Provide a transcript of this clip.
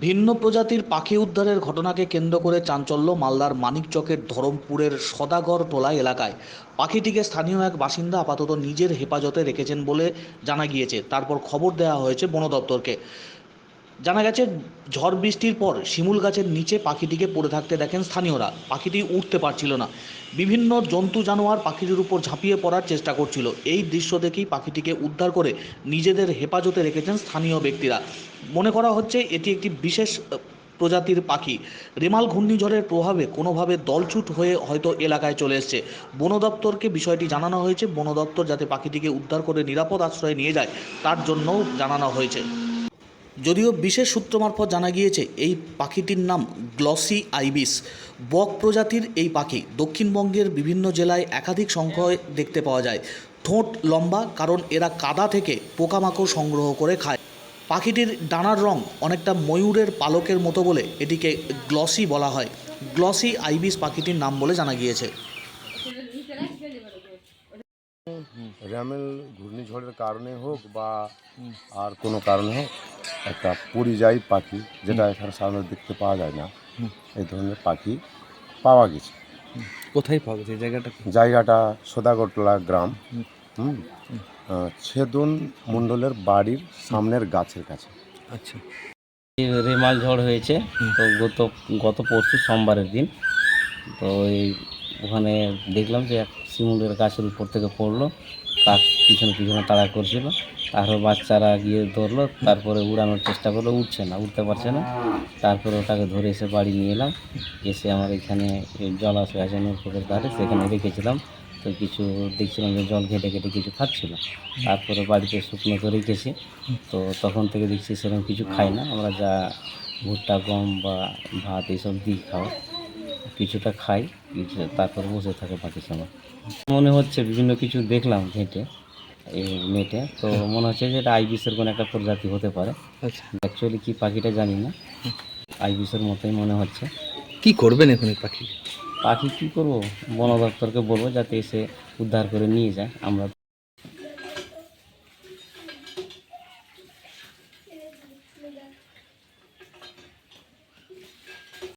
ভিন্ন প্রজাতির পাখি উদ্ধারের ঘটনাকে কেন্দ্র করে চাঞ্চল্য মালদার মানিকচকের ধরমপুরের সদাগর টোলা এলাকায়। পাখিটিকে স্থানীয় এক বাসিন্দা আপাতত নিজের হেফাজতে রেখেছেন বলে জানা গিয়েছে। তারপর খবর দেওয়া হয়েছে বন দপ্তরকে জানা গেছে, ঝড় বৃষ্টির পর শিমুল গাছের নিচে পাখিটিকে পড়ে থাকতে দেখেন স্থানীয়রা। পাখিটি উঠতে পারছিল না। বিভিন্ন জন্তু জানোয়ার পাখিটির উপর ঝাঁপিয়ে পড়ার চেষ্টা করছিল। এই দৃশ্য দেখেই পাখিটিকে উদ্ধার করে নিজেদের হেফাজতে রেখেছেন স্থানীয় ব্যক্তিরা। মনে করা হচ্ছে, এটি একটি বিশেষ প্রজাতির পাখি। রেমাল ঘূর্ণিঝড়ের প্রভাবে কোনোভাবে দলছুট হয়ে হয়তো এলাকায় চলে এসছে। বন দপ্তরকে বিষয়টি জানানো হয়েছে। বন দপ্তর যাতে পাখিটিকে উদ্ধার করে নিরাপদ আশ্রয়ে নিয়ে যায়, তার জন্যও জানানো হয়েছে। যদিও বিশেষ সূত্র মারফত জানা গিয়েছে, এই পাখিটির নাম গ্লসি আইবিস। বক প্রজাতির এই পাখি দক্ষিণবঙ্গের বিভিন্ন জেলায় একাধিক সংখ্যায় দেখতে পাওয়া যায়। ঠোঁট লম্বা, কারণ এরা কাদা থেকে পোকামাকড় সংগ্রহ করে খায়। পাখিটির ডানার রং অনেকটা ময়ূরের পালকের মতো বলে এটিকে গ্লসি বলা হয়। গ্লসি আইবিস পাখিটির নাম বলে জানা গিয়েছে। র্যামেল ঘূর্ণিঝড়ের কারণে হোক বা আর কোনো কারণে হোক একটা পরিযায়ী পাখি যেটা এখানে সাধারণত দেখতে পাওয়া যায় না। এই ধরনের পাখি পাওয়া গেছে। কোথায় পাওয়া গেছে? জায়গাটা? জায়গাটা সোদাগটলা গ্রাম। হুম। ছেদন মণ্ডলের বাড়ির সামনের গাছের কাছে। আচ্ছা। এই রেমাল ঝড় হয়েছে। তো গত গত পরশু সোমবারের দিন। তো ওই ওখানে দেখলাম যে এক শিমুলের গাছের উপর থেকে পড়ল। কাক পিছনে পিছনে তাড়া করছিল। তারপর বাচ্চারা গিয়ে ধরলো। তারপরে উড়ানোর চেষ্টা করল। উঠছে না, উঠতে পারছে না। তারপরে ওটাকে ধরে এসে বাড়ি নিয়ে এলাম। এসে আমার এখানে জলাশয় আছে নৌকোদের ধারে, সেখানে রেখেছিলাম। তো কিছু দেখছিলাম যে জল ঘেটে ঘেটে কিছু খাচ্ছিল। তারপরে বাড়িতে শুকনো করে রেখেছি। তো তখন থেকে দেখছি সেরকম কিছু খাই না। আমরা যা ভুট্টা, গম বা ভাত এইসব দিই খাওয়া। কিছুটা খাই তারপর বসে থাকে বাকি সময়। মনে হচ্ছে বিভিন্ন কিছু দেখলাম হেঁটে এই মেটে তো মনে হচ্ছে যে এটা আইবিসের কোনো একটা প্রজাতি হতে পারে। আচ্ছা। অ্যাকচুয়ালি কি পাখিটা জানি না। আইবিসের মতোই মনে হচ্ছে। কি করবেন এখন এই পাখি? পাখি কি করব? বন দপ্তরকে বলব যাতে এসে উদ্ধার করে নিয়ে যায়। আমরা